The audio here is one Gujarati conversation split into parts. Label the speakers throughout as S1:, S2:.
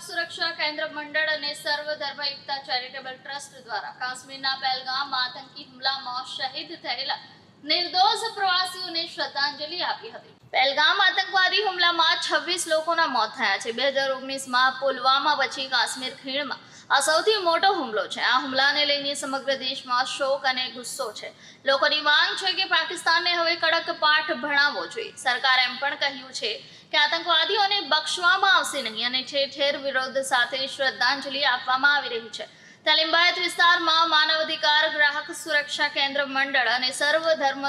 S1: ગ્રાહક સુરક્ષા કેન્દ્ર મંડળ અને સર્વ એકતા ચેરિટેબલ ટ્રસ્ટ દ્વારા કાશ્મીરના પહેલગામમાં આતંકી હુમલામાં શહીદ થયેલા નિર્દોષ પ્રવાસીઓને શ્રદ્ધાંજલિ આપી હતી. પહેલગામ આતંકવાદી હુમલામાં છવ્વીસ લોકોના મોત થયા છે. બે હજાર ઓગણીસમાં પુલવામા પછી કાશ્મીર ખીણમાં આ સૌથી મોટો હુમલો છે. આ હુમલાને લઈને સમગ્ર દેશમાં શોક અને ગુસ્સો છે. લોકોની માંગ છે કે પાકિસ્તાનને હવે કડક પાઠ ભણાવવો જોઈએ. સરકારે એમ પણ કહ્યું છે કે આતંકવાદીઓને બક્ષવામાં આવશે નહીં અને ઠેર ઠેર વિરોધ સાથે શ્રદ્ધાંજલિ આપવામાં આવી રહી છે. તાલીમબાયત વિસ્તારમાં માનવ અધિકાર ગ્રાહક સુરક્ષા કેન્દ્ર મંડળ અને સર્વ ધર્મ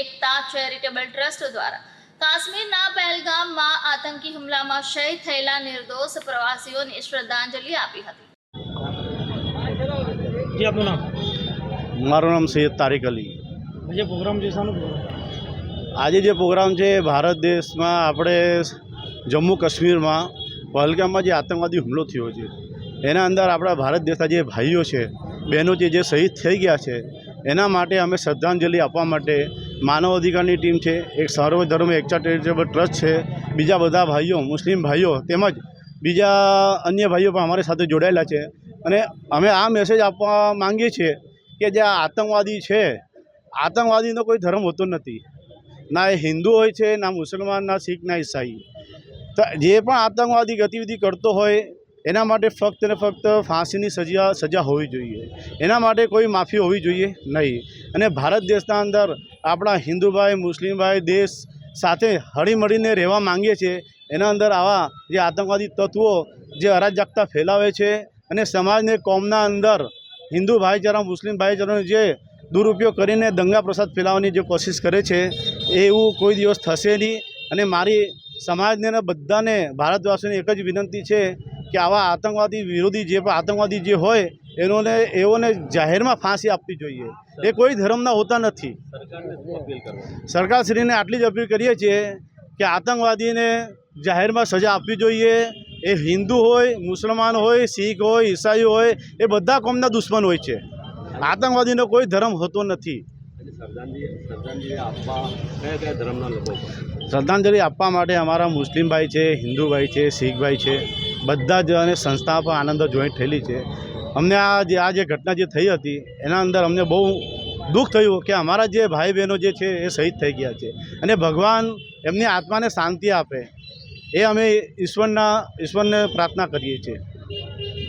S1: એકતા ચેરિટેબલ ટ્રસ્ટ દ્વારા કાશ્મીરના પહેલગામમાં આતંકી હુમલામાં શહીદ થયેલા નિર્દોષ પ્રવાસીઓને શ્રદ્ધાંજલિ આપી હતી.
S2: જી આપનું નામ?
S3: મારું નામ સૈયદ તારિક અલી.
S2: પ્રોગ્રામ
S3: આજે જે પ્રોગ્રામ છે, ભારત દેશમાં આપણે જમ્મુ કાશ્મીરમાં પહલગામમાં જે આતંકવાદી હુમલો થયો છે, એના અંદર આપણા ભારત દેશના જે ભાઈઓ છે, બહેનો છે, જે શહીદ થઈ ગયા છે, એના માટે અમે શ્રદ્ધાંજલિ આપવા માટે માનવ અધિકારની ટીમ છે, એક સર્વધર્મ એકતા ચેરિટેબલ ટ્રસ્ટ છે, બીજા બધા ભાઈઓ, મુસ્લિમ ભાઈઓ તેમજ બીજા અન્ય ભાઈઓ પણ અમારી સાથે જોડાયેલા છે અને અમે આ મેસેજ આપવા માંગીએ છીએ કે જે આતંકવાદી છે, આતંકવાદીનો કોઈ ધર્મ હોતો નથી. ના એ હિન્દુ હોય છે, ના મુસલમાન, ના શીખ, ના ઈસાઈ. તો જે પણ આતંકવાદી ગતિવિધિ કરતો હોય, એના માટે ફક્ત ને ફક્ત ફાંસીની સજા સજા હોવી જોઈએ. એના માટે કોઈ માફી હોવી જોઈએ નહીં. અને ભારત દેશના અંદર આપણા હિન્દુભાઈ, મુસ્લિમભાઈ દેશ સાથે હળીમળીને રહેવા માંગીએ છીએ એના અંદર આવા જે આતંકવાદી તત્વો જે અરાજકતા ફેલાવે છે અને સમાજને કોમના અંદર હિન્દુ ભાઈચારા મુસ્લિમ ભાઈચારાનું જે દુરુપયોગ કરીને દંગા પ્રસાદ ફેલાવવાની જે કોશિશ કરે છે એવું કોઈ દિવસ થશે નહીં. અને મારી સમાજને બધાને, ભારતવાસીઓને એક જ વિનંતી છે કે આવા આતંકવાદી વિરોધી જે પણ આતંકવાદી જે હોય, એનોને, એઓને જાહેરમાં ફાંસી આપવી જોઈએ. એ કોઈ ધર્મના હોતા નથી. સરકારશ્રીને આટલી જ અપીલ કરીએ છીએ કે આતંકવાદીને જાહેરમાં સજા આપવી જોઈએ. એ હિન્દુ હોય, મુસલમાન હોય, શીખ હોય, ઈસાઈ હોય, એ બધા કોમના દુશ્મન હોય છે. આતંકવાદીનો કોઈ ધર્મ હોતો નથી. શ્રદ્ધાંજલિ આપવા માટે અમારા મુસ્લિમ ભાઈ છે હિન્દુ ભાઈ છે શીખ ભાઈ છે બધા જ અને સંસ્થા પણ આનંદ જોઈન્ટ થયેલી છે. અમને આ જે આ જે ઘટના જે થઈ હતી એના અંદર અમને બહુ દુઃખ થયું કે અમારા જે ભાઈ બહેનો જે છે એ શહીદ થઈ ગયા છે. અને ભગવાન એમની આત્માને શાંતિ આપે. એ અમે ઈશ્વરના ઈશ્વરને પ્રાર્થના કરીએ છીએ.